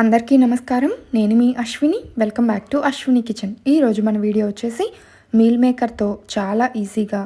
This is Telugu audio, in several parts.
అందరికీ నమస్కారం. నేను మీ Ashwini. Welcome back to Ashwini kitchen ఈరోజు మన వీడియో వచ్చేసి మీల్ మేకర్తో చాలా ఈజీగా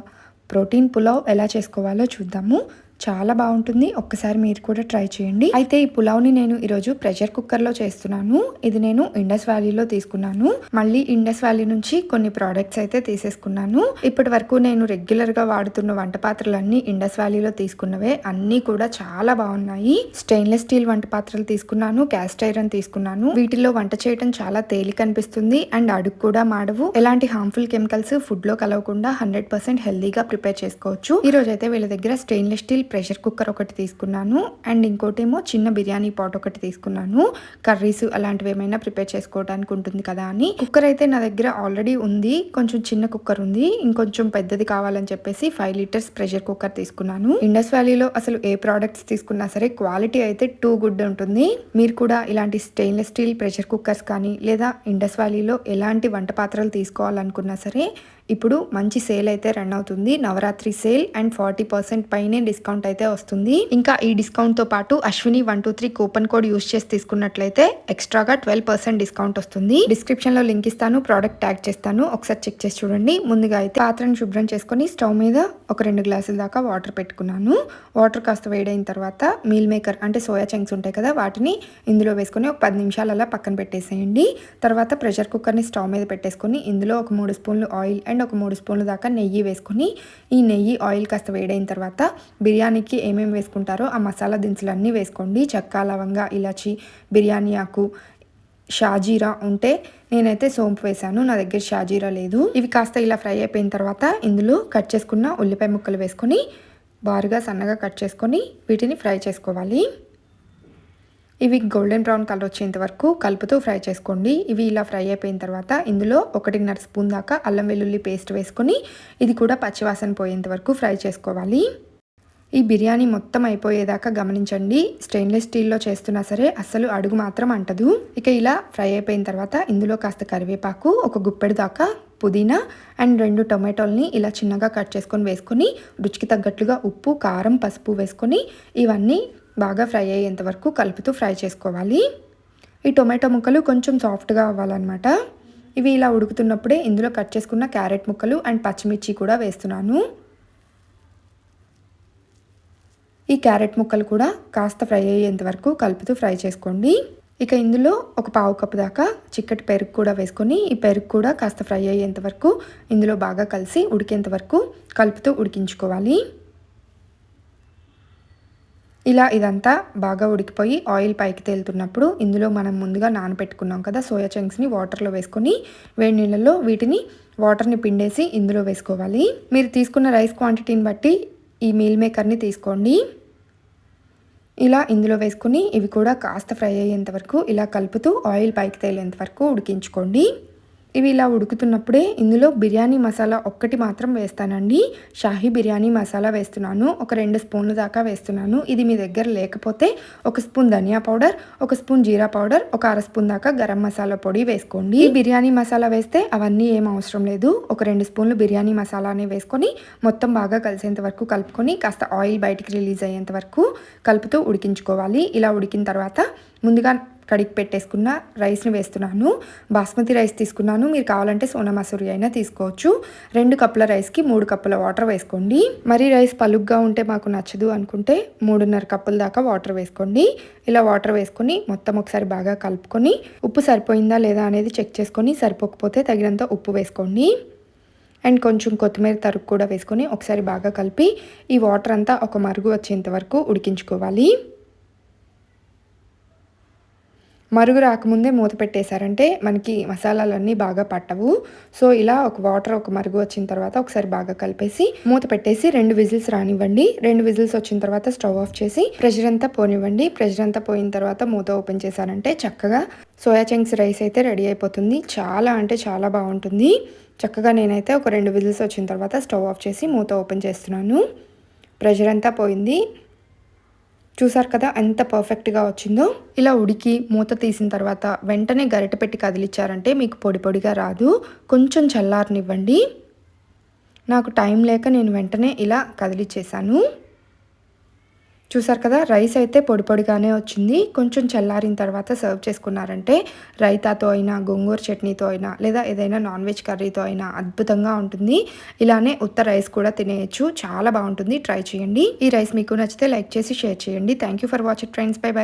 ప్రోటీన్ పులావ్ ఎలా చేసుకోవాలో చూద్దాము. చాలా బాగుంటుంది. ఒక్కసారి మీరు కూడా ట్రై చేయండి. అయితే ఈ పులావ్ని నేను ఈరోజు ప్రెషర్ కుక్కర్లో చేస్తున్నాను. ఇది నేను ఇండస్ వ్యాలీలో తీసుకున్నాను. మళ్ళీ ఇండస్ వ్యాలీ నుంచి కొన్ని ప్రోడక్ట్స్ అయితే తీసేసుకున్నాను. ఇప్పటి వరకు నేను రెగ్యులర్గా వాడుతున్న వంట పాత్రలన్నీ ఇండస్ వ్యాలీలో తీసుకున్నవే. అన్నీ కూడా చాలా బాగున్నాయి. స్టెయిన్లెస్ స్టీల్ వంట పాత్రలు తీసుకున్నాను. క్యాస్ట్ ఐరన్ తీసుకున్నాను. వీటిలో వంట చేయడం చాలా తేలిక అనిపిస్తుంది. అండ్ అడుగు కూడా మాడవు. ఎలాంటి హార్మ్ఫుల్ కెమికల్స్ ఫుడ్లో కలవకుండా హండ్రెడ్ పర్సెంట్ హెల్దీగా ప్రిపేర్ చేసుకోవచ్చు. ఈ రోజు అయితే వీళ్ళ దగ్గర స్టెయిన్లెస్ స్టీల్ ప్రెషర్ కుక్కర్ ఒకటి తీసుకున్నాను. అండ్ ఇంకోటేమో చిన్న బిర్యానీ పాట్ ఒకటి తీసుకున్నాను. కర్రీస్ అలాంటివి ఏమైనా ప్రిపేర్ చేసుకోవడానికి ఉంటుంది కదా అని. కుక్కర్ అయితే నా దగ్గర ఆల్రెడీ ఉంది. కొంచెం చిన్న కుక్కర్ ఉంది. ఇంకొంచెం పెద్దది కావాలని చెప్పేసి ఫైవ్ లీటర్స్ ప్రెషర్ కుక్కర్ తీసుకున్నాను. ఇండస్ వ్యాలీలో అసలు ఏ ప్రోడక్ట్స్ తీసుకున్నా సరే క్వాలిటీ అయితే టూ గుడ్ ఉంటుంది. మీరు కూడా ఇలాంటి స్టెయిన్లెస్ స్టీల్ ప్రెషర్ కుక్కర్స్ కానీ లేదా ఇండస్ వ్యాలీలో ఎలాంటి వంట పాత్రలు తీసుకోవాలనుకున్నా సరే ఇప్పుడు మంచి సేల్ అయితే రన్ అవుతుంది. Navaratri sale and forty percent పైనే డిస్కౌంట్ అయితే వస్తుంది. ఇంకా ఈ డిస్కౌంట్తో పాటు Ashwini one two three coupon code use చేసి తీసుకున్నట్లయితే ఎక్స్ట్రాగా ట్వెల్వ్ పర్సెంట్ డిస్కౌంట్ వస్తుంది. డిస్క్రిప్షన్లో లింక్ ఇస్తాను ప్రోడక్ట్ ట్యాగ్ చేస్తాను. ఒకసారి చెక్ చేసి చూడండి. ముందుగా అయితే పాత్రను శుభ్రం చేసుకొని స్టవ్ మీద ఒక రెండు గ్లాసుల దాకా వాటర్ పెట్టుకున్నాను. వాటర్ కాస్త వేడైన తర్వాత మీల్ మేకర్ అంటే సోయా చంక్స్ ఉంటాయి కదా వాటిని ఇందులో వేసుకొని ఒక పది నిమిషాలు అలా పక్కన పెట్టేసేయండి. తర్వాత ప్రెషర్ కుక్కర్ని స్టవ్ మీద పెట్టేసుకొని ఇందులో ఒక మూడు స్పూన్లు ఆయిల్ అండ్ ఒక మూడు స్పూన్లు దాకా నెయ్యి వేసుకొని ఈ నెయ్యి ఆయిల్ కాస్త వేడైన తర్వాత బిర్యానీ దానికి ఏమేమి వేసుకుంటారో ఆ మసాలా దినుసులన్నీ వేసుకోండి. చెక్క లవంగ ఇలాచి బిర్యానీ ఆకు షాజీరా ఉంటే నేనైతే సోంపు వేశాను. నా దగ్గర షాజీరా లేదు. ఇవి కాస్త ఇలా ఫ్రై అయిపోయిన తర్వాత ఇందులో కట్ చేసుకున్న ఉల్లిపాయ ముక్కలు వేసుకొని బారుగా సన్నగా కట్ చేసుకొని వీటిని ఫ్రై చేసుకోవాలి. ఇవి గోల్డెన్ బ్రౌన్ కలర్ వచ్చేంత వరకు కలుపుతూ ఫ్రై చేసుకోండి. ఇవి ఇలా ఫ్రై అయిపోయిన తర్వాత ఇందులో ఒకటిన్నర స్పూన్ దాకా అల్లం వెల్లుల్లి పేస్ట్ వేసుకొని ఇది కూడా పచ్చివాసన పోయేంత వరకు ఫ్రై చేసుకోవాలి. ఈ బిర్యానీ మొత్తం అయిపోయేదాకా గమనించండి. స్టెయిన్లెస్ స్టీల్లో చేస్తున్నా సరే అస్సలు అడుగు మాత్రం అంటదు. ఇక ఇలా ఫ్రై అయిపోయిన తర్వాత ఇందులో కాస్త కరివేపాకు ఒక గుప్పెడు దాకా పుదీనా అండ్ రెండు టొమాటోల్ని ఇలా చిన్నగా కట్ చేసుకొని వేసుకొని రుచికి తగ్గట్లుగా ఉప్పు కారం పసుపు వేసుకొని ఇవన్నీ బాగా ఫ్రై అయ్యేంత వరకు కలుపుతూ ఫ్రై చేసుకోవాలి. ఈ టొమాటో ముక్కలు కొంచెం సాఫ్ట్గా అవ్వాలన్నమాట. ఇవి ఇలా ఉడుకుతున్నప్పుడే ఇందులో కట్ చేసుకున్న క్యారెట్ ముక్కలు అండ్ పచ్చిమిర్చి కూడా వేస్తున్నాను. ఈ క్యారెట్ ముక్కలు కూడా కాస్త ఫ్రై అయ్యేంత వరకు కలుపుతూ ఫ్రై చేసుకోండి. ఇక ఇందులో ఒక పావు కప్పు దాకా చిక్కటి పెరుగు కూడా వేసుకొని ఈ పెరుగు కూడా కాస్త ఫ్రై అయ్యేంత వరకు ఇందులో బాగా కలిసి ఉడికేంత వరకు కలుపుతూ ఉడికించుకోవాలి. ఇలా ఇదంతా బాగా ఉడికిపోయి ఆయిల్ పైకి తేలుతున్నప్పుడు ఇందులో మనం ముందుగా నానబెట్టుకున్నాం కదా సోయా చంక్స్ని వాటర్లో వేసుకొని వేడి నీళ్ళల్లో వీటిని వాటర్ని పిండేసి ఇందులో వేసుకోవాలి. మీరు తీసుకున్న రైస్ క్వాంటిటీని బట్టి ఈ మీల్ మేకర్ని తీసుకోండి. ఇలా ఇందులో వేసుకుని ఇవి కూడా కాస్త ఫ్రై అయ్యేంత వరకు ఇలా కలుపుతూ ఆయిల్ పైకి తేలేంత వరకు ఉడికించుకోండి. ఇవి ఇలా ఉడుకుతున్నప్పుడే ఇందులో బిర్యానీ మసాలా ఒక్కటి మాత్రం వేస్తానండి. షాహీ బిర్యానీ మసాలా వేస్తున్నాను. ఒక రెండు స్పూన్లు దాకా వేస్తున్నాను. ఇది మీ దగ్గర లేకపోతే ఒక స్పూన్ ధనియా పౌడర్ ఒక స్పూన్ జీరా పౌడర్ ఒక అర స్పూన్ దాకా గరం మసాలా పొడి వేసుకోండి. ఈ బిర్యానీ మసాలా వేస్తే అవన్నీ ఏం అవసరం లేదు. ఒక రెండు స్పూన్లు బిర్యానీ మసాలానే వేసుకొని మొత్తం బాగా కలిసేంత వరకు కలుపుకొని కాస్త ఆయిల్ బయటికి రిలీజ్ అయ్యేంత వరకు కలుపుతూ ఉడికించుకోవాలి. ఇలా ఉడికిన తర్వాత ముందుగా కడిగి పెట్టేసుకున్న రైస్ని వేస్తున్నాను. బాస్మతి రైస్ తీసుకున్నాను. మీరు కావాలంటే సోనా మసూరి అయినా తీసుకోవచ్చు. రెండు కప్పుల రైస్కి మూడు కప్పుల వాటర్ వేసుకోండి. మరి రైస్ పలుగ్గా ఉంటే మాకు నచ్చదు అనుకుంటే మూడున్నర కప్పుల దాకా వాటర్ వేసుకోండి. ఇలా వాటర్ వేసుకొని మొత్తం ఒకసారి బాగా కలుపుకొని ఉప్పు సరిపోయిందా లేదా అనేది చెక్ చేసుకొని సరిపోకపోతే తగినంత ఉప్పు వేసుకోండి. అండ్ కొంచెం కొత్తిమీర తరుగు కూడా వేసుకొని ఒకసారి బాగా కలిపి ఈ వాటర్ అంతా ఒక మరుగు వచ్చేంత వరకు ఉడికించుకోవాలి. మరుగు రాకముందే మూత పెట్టేశారంటే మనకి మసాలాలన్నీ బాగా పట్టవు. సో ఇలా ఒక వాటర్ ఒక మరుగు వచ్చిన తర్వాత ఒకసారి బాగా కలిపేసి మూత పెట్టేసి రెండు విజిల్స్ రానివ్వండి. రెండు విజిల్స్ వచ్చిన తర్వాత స్టవ్ ఆఫ్ చేసి ప్రెషర్ అంతా పోనివ్వండి. ప్రెషర్ అంతా పోయిన తర్వాత మూత ఓపెన్ చేశారంటే చక్కగా సోయా చంక్స్ రైస్ అయితే రెడీ అయిపోతుంది. చాలా అంటే చాలా బాగుంటుంది. చక్కగా నేనైతే ఒక రెండు విజిల్స్ వచ్చిన తర్వాత స్టవ్ ఆఫ్ చేసి మూత ఓపెన్ చేస్తున్నాను. ప్రెషర్ అంతా పోయింది. చూసారు కదా ఎంత పర్ఫెక్ట్గా వచ్చిందో. ఇలా ఉడికి మూత తీసిన తర్వాత వెంటనే గరిట పెట్టి కదిలిచ్చారంటే మీకు పొడి పొడిగా రాదు. కొంచెం చల్లారనివ్వండి. నాకు టైం లేక నేను వెంటనే ఇలా కదిలిచ్చేసాను. చూసారు కదా రైస్ అయితే పొడి పొడిగానే వచ్చింది. కొంచెం చల్లారిన తర్వాత సర్వ్ చేసుకున్నారంటే రైతాతో అయినా గోంగూర చట్నీతో అయినా లేదా ఏదైనా నాన్ వెజ్ కర్రీతో అయినా అద్భుతంగా ఉంటుంది. ఇలానే ఉత్త రైస్ కూడా తినేయచ్చు. చాలా బాగుంటుంది. ట్రై చేయండి. ఈ రైస్ మీకు నచ్చితే లైక్ చేసి షేర్ చేయండి. Thank you for watching friends bye bye